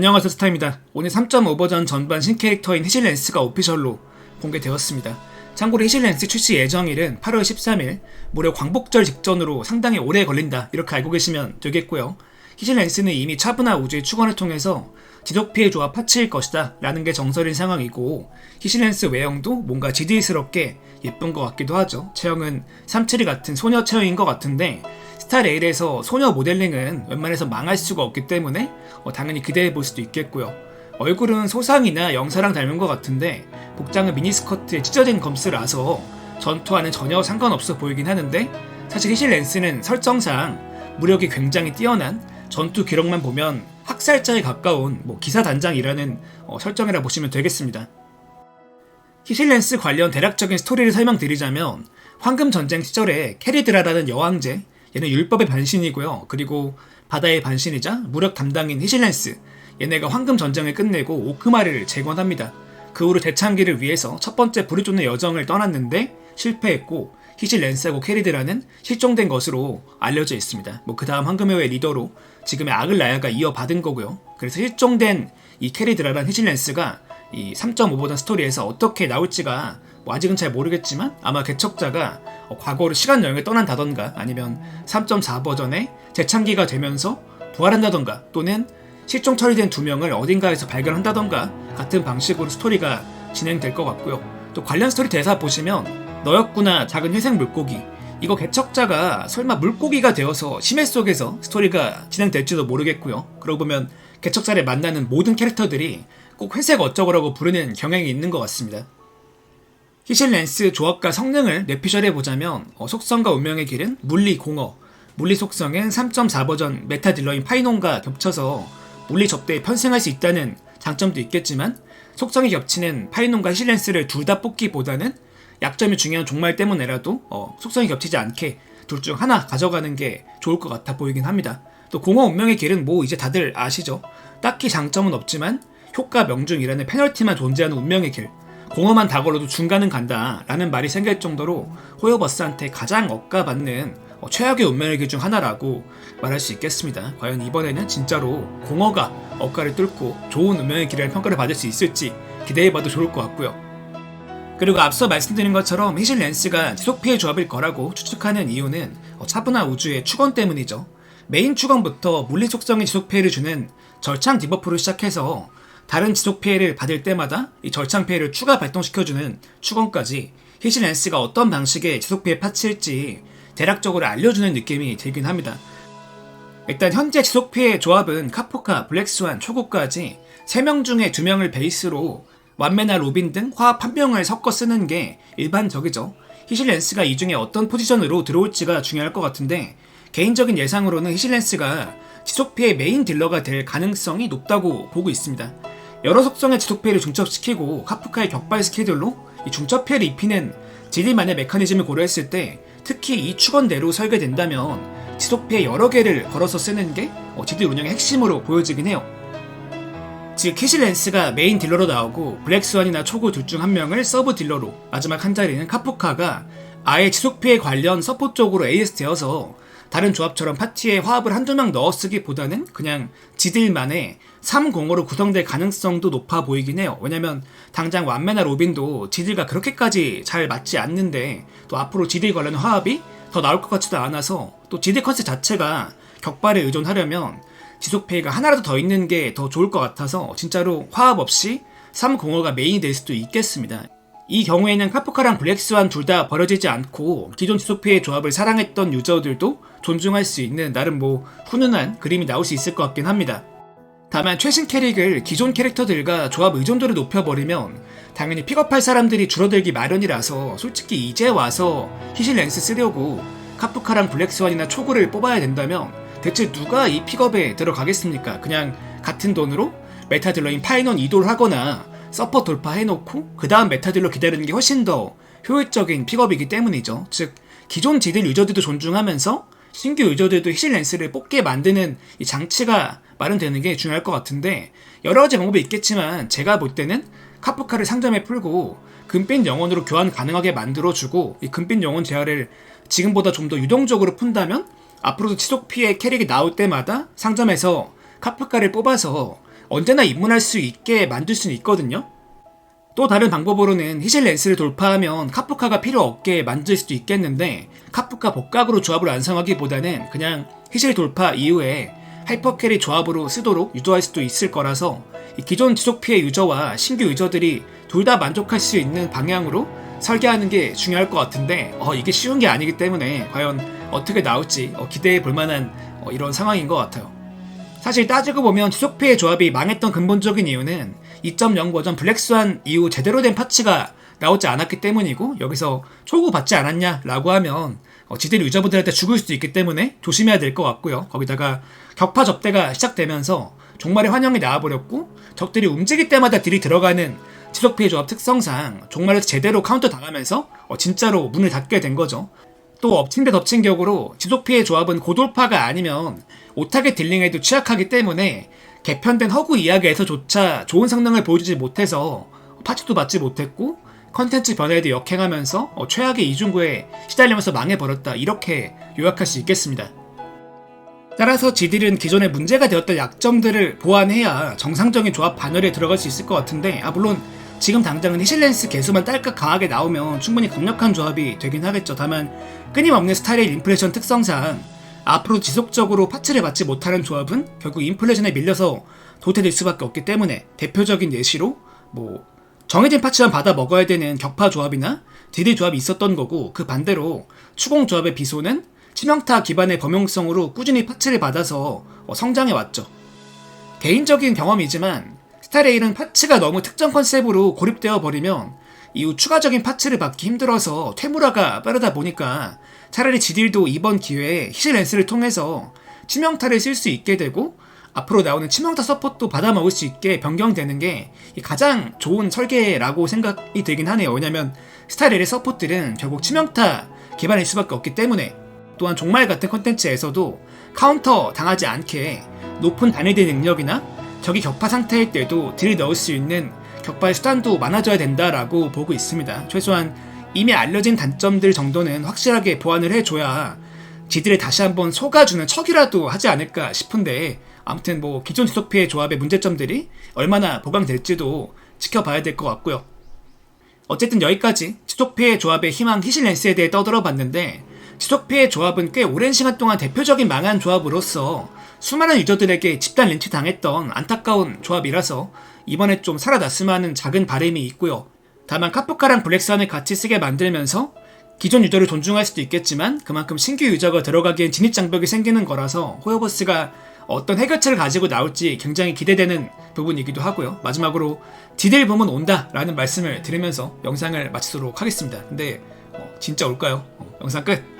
안녕하세요 스타입니다. 오늘 3.5 버전 전반 신캐릭터인 히실랜스가 오피셜로 공개되었습니다. 참고로 히실랜스 출시 예정일은 8월 13일 무려 광복절 직전으로 상당히 오래 걸린다 이렇게 알고 계시면 되겠고요. 히실랜스는 이미 차분화 우주의 축원을 통해서 지독피해 조합 파츠일 것이다 라는 게 정설인 상황이고 히실랜스 외형도 뭔가 지디스럽게 예쁜 것 같기도 하죠. 체형은 삼칠이 같은 소녀 체형인 것 같은데 스타레일에서 소녀 모델링은 웬만해서 망할 수가 없기 때문에 어, 당연히 기대해 볼 수도 있겠고요. 얼굴은 소상이나 영사랑 닮은 것 같은데 복장은 미니스커트에 찢어진 검스라서 전투와는 전혀 상관없어 보이긴 하는데 사실 히실 랜스는 설정상 무력이 굉장히 뛰어난 전투 기록만 보면 학살자에 가까운 뭐 기사 단장이라는 어, 설정이라 보시면 되겠습니다. 히실랜스 관련 대략적인 스토리를 설명드리자면 황금 전쟁 시절에 캐리드라라는 여왕제 얘는 율법의 반신이고요. 그리고 바다의 반신이자 무력 담당인 히실랜스 얘네가 황금 전쟁을 끝내고 오크마를 재건합니다. 그 후로 대창기를 위해서 첫 번째 불을 쫓는 여정을 떠났는데 실패했고 히실랜스하고 캐리드라는 실종된 것으로 알려져 있습니다. 뭐 그 다음 황금회의 리더로 지금의 아글라야가 이어받은 거고요. 그래서 실종된 이 캐리드라란 히실랜스가 이 3.5버전 스토리에서 어떻게 나올지가 뭐 아직은 잘 모르겠지만 아마 개척자가 어, 과거로 시간 여행을 떠난다던가 아니면 3.4 버전의 재창기가 되면서 부활한다던가 또는 실종 처리된 두 명을 어딘가에서 발견한다던가 같은 방식으로 스토리가 진행될 것 같고요. 또 관련 스토리 대사 보시면 너였구나 작은 회색 물고기 이거 개척자가 설마 물고기가 되어서 심해 속에서 스토리가 진행될지도 모르겠고요. 그러고 보면 개척자를 만나는 모든 캐릭터들이 꼭 회색 어쩌고라고 부르는 경향이 있는 것 같습니다. 히실랜스 조합과 성능을 뇌피셜해 보자면 어, 속성과 운명의 길은 물리 공허, 물리 속성은 3.4 버전 메타 딜러인 파이논과 겹쳐서 물리 접대에 편승할 수 있다는 장점도 있겠지만 속성이 겹치는 파이논과 히실랜스를 둘 다 뽑기보다는 약점이 중요한 종말 때문에라도 어, 속성이 겹치지 않게 둘 중 하나 가져가는 게 좋을 것 같아 보이긴 합니다. 또 공허 운명의 길은 뭐 이제 다들 아시죠? 딱히 장점은 없지만 효과 명중이라는 페널티만 존재하는 운명의 길. 공허만 다 걸어도 중간은 간다 라는 말이 생길 정도로 호여버스한테 가장 억가받는 어, 최악의 운명의 길 중 하나라고 말할 수 있겠습니다. 과연 이번에는 진짜로 공허가 억가를 뚫고 좋은 운명의 길이라는 평가를 받을 수 있을지 기대해봐도 좋을 것 같고요. 그리고 앞서 말씀드린 것처럼 히실 랜스가 지속 피해 조합일 거라고 추측하는 이유는 어, 차분한 우주의 축원 때문이죠. 메인 축원부터 물리 속성의 지속 피해를 주는 절창 디버프를 시작해서 다른 지속 피해를 받을 때마다 이 절창 피해를 추가 발동시켜주는 축원까지 히실 랜스가 어떤 방식의 지속 피해 파츠일지 대략적으로 알려주는 느낌이 들긴 합니다. 일단 현재 지속 피해 조합은 카포카, 블랙스완, 초고까지 3명 중에 2명을 베이스로 완메나 로빈 등 화합 한 명을 섞어 쓰는 게 일반적이죠. 히실랜스가 이 중에 어떤 포지션으로 들어올지가 중요할 것 같은데 개인적인 예상으로는 히실랜스가 지속피해 메인 딜러가 될 가능성이 높다고 보고 있습니다. 여러 속성의 지속피해를 중첩시키고 카프카의 격발 스케줄로 이 중첩피해를 입히는 지리만의 메커니즘을 고려했을 때 특히 이 축원대로 설계된다면 지속피해 여러 개를 걸어서 쓰는 게 어, 지디 운영의 핵심으로 보여지긴 해요. 즉 키실랜스가 메인 딜러로 나오고 블랙스완이나 초구 둘중 한 명을 서브 딜러로 마지막 한 자리는 카프카가 아예 지속 피해 관련 서포 쪽으로 AS 되어서 다른 조합처럼 파티에 화합을 한두 명 넣어 쓰기보다는 그냥 지들만의 3공으로 구성될 가능성도 높아 보이긴 해요. 왜냐면 당장 완메나 로빈도 지들과 그렇게까지 잘 맞지 않는데 또 앞으로 지들 관련 화합이 더 나올 것 같지도 않아서 또 지들 컨셉 자체가 격발에 의존하려면 지속 피해가 하나라도 더 있는 게 더 좋을 것 같아서 진짜로 화합 없이 3공허가 메인이 될 수도 있겠습니다. 이 경우에는 카프카랑 블랙스완 둘 다 버려지지 않고 기존 지속 피해 조합을 사랑했던 유저들도 존중할 수 있는 나름 뭐 훈훈한 그림이 나올 수 있을 것 같긴 합니다. 다만 최신 캐릭을 기존 캐릭터들과 조합 의존도를 높여버리면 당연히 픽업할 사람들이 줄어들기 마련이라서 솔직히 이제 와서 히실 랜스 쓰려고 카프카랑 블랙스완이나 초구를 뽑아야 된다면 대체 누가 이 픽업에 들어가겠습니까? 그냥 같은 돈으로 메타딜러인 파이넌 이도를 하거나 서퍼 돌파해놓고 그 다음 메타딜러 기다리는 게 훨씬 더 효율적인 픽업이기 때문이죠. 즉 기존 지들 유저들도 존중하면서 신규 유저들도 히실 랜스를 뽑게 만드는 이 장치가 마련되는 게 중요할 것 같은데 여러 가지 방법이 있겠지만 제가 볼 때는 카프카를 상점에 풀고 금빛 영혼으로 교환 가능하게 만들어주고 이 금빛 영혼 재화를 지금보다 좀 더 유동적으로 푼다면 앞으로도 지속 피해 캐릭이 나올 때마다 상점에서 카프카를 뽑아서 언제나 입문할 수 있게 만들 수는 있거든요. 또 다른 방법으로는 히실 렌스를 돌파하면 카프카가 필요 없게 만들 수도 있겠는데 카프카 복각으로 조합을 완성하기보다는 그냥 히실 돌파 이후에 하이퍼캐리 조합으로 쓰도록 유도할 수도 있을 거라서 이 기존 지속 피해 유저와 신규 유저들이 둘 다 만족할 수 있는 방향으로 설계하는 게 중요할 것 같은데 어, 이게 쉬운 게 아니기 때문에 과연 어떻게 나올지 어, 기대해 볼 만한 어, 이런 상황인 것 같아요. 사실 따지고 보면 지속 피해 조합이 망했던 근본적인 이유는 2.0 버전 블랙스완 이후 제대로 된 파츠가 나오지 않았기 때문이고 여기서 초구 받지 않았냐라고 하면 어, 지들 유저분들한테 죽을 수도 있기 때문에 조심해야 될 것 같고요. 거기다가 격파 접대가 시작되면서 종말의 환영이 나와버렸고 적들이 움직일 때마다 딜이 들어가는 지속 피해 조합 특성상 종말에서 제대로 카운터 당하면서 어, 진짜로 문을 닫게 된 거죠. 또 엎친 데 덮친 격으로 지속 피해 조합은 고돌파가 아니면 오타겟 딜링에도 취약하기 때문에 개편된 허구 이야기에서조차 좋은 성능을 보여주지 못해서 파츠도 받지 못했고 컨텐츠 변화에도 역행하면서 어, 최악의 이중구에 시달리면서 망해버렸다 이렇게 요약할 수 있겠습니다. 따라서 지딜은 기존에 문제가 되었던 약점들을 보완해야 정상적인 조합 반열에 들어갈 수 있을 것 같은데 아 물론 지금 당장은 히실렌스 개수만 딸깍 강하게 나오면 충분히 강력한 조합이 되긴 하겠죠. 다만 끊임없는 스타일의 인플레이션 특성상 앞으로 지속적으로 파츠를 받지 못하는 조합은 결국 인플레이션에 밀려서 도태될 수밖에 없기 때문에 대표적인 예시로 뭐 정해진 파츠만 받아 먹어야 되는 격파 조합이나 딜의 조합이 있었던 거고 그 반대로 추공 조합의 비소는 치명타 기반의 범용성으로 꾸준히 파츠를 받아서 어, 성장해 왔죠. 개인적인 경험이지만 스타레일은 파츠가 너무 특정 컨셉으로 고립되어 버리면 이후 추가적인 파츠를 받기 힘들어서 퇴물화가 빠르다 보니까 차라리 지딜도 이번 기회에 히실 랜스를 통해서 치명타를 쓸 수 있게 되고 앞으로 나오는 치명타 서폿도 받아먹을 수 있게 변경되는 게 가장 좋은 설계라고 생각이 들긴 하네요. 왜냐면 스타일의 서폿들은 결국 치명타 기반일 수밖에 없기 때문에 또한 종말 같은 컨텐츠에서도 카운터 당하지 않게 높은 단일대 능력이나 적이 격파 상태일 때도 딜을 넣을 수 있는 격파의 수단도 많아져야 된다라고 보고 있습니다. 최소한 이미 알려진 단점들 정도는 확실하게 보완을 해줘야 지들을 다시 한번 속아주는 척이라도 하지 않을까 싶은데 아무튼 뭐 기존 지속 피해 조합의 문제점들이 얼마나 보강될지도 지켜봐야 될 것 같고요. 어쨌든 여기까지 지속 피해 조합의 희망 히실랜스에 대해 떠들어 봤는데 지속 피해 조합은 꽤 오랜 시간 동안 대표적인 망한 조합으로서 수많은 유저들에게 집단 렌치 당했던 안타까운 조합이라서 이번에 좀 살아났으면 하는 작은 바람이 있고요. 다만 카프카랑 블랙선을 같이 쓰게 만들면서 기존 유저를 존중할 수도 있겠지만 그만큼 신규 유저가 들어가기엔 진입 장벽이 생기는 거라서 호여버스가 어떤 해결책을 가지고 나올지 굉장히 기대되는 부분이기도 하고요. 마지막으로 디델 붐은 온다라는 말씀을 드리면서 영상을 마치도록 하겠습니다. 근데 어, 진짜 올까요? 어, 영상 끝!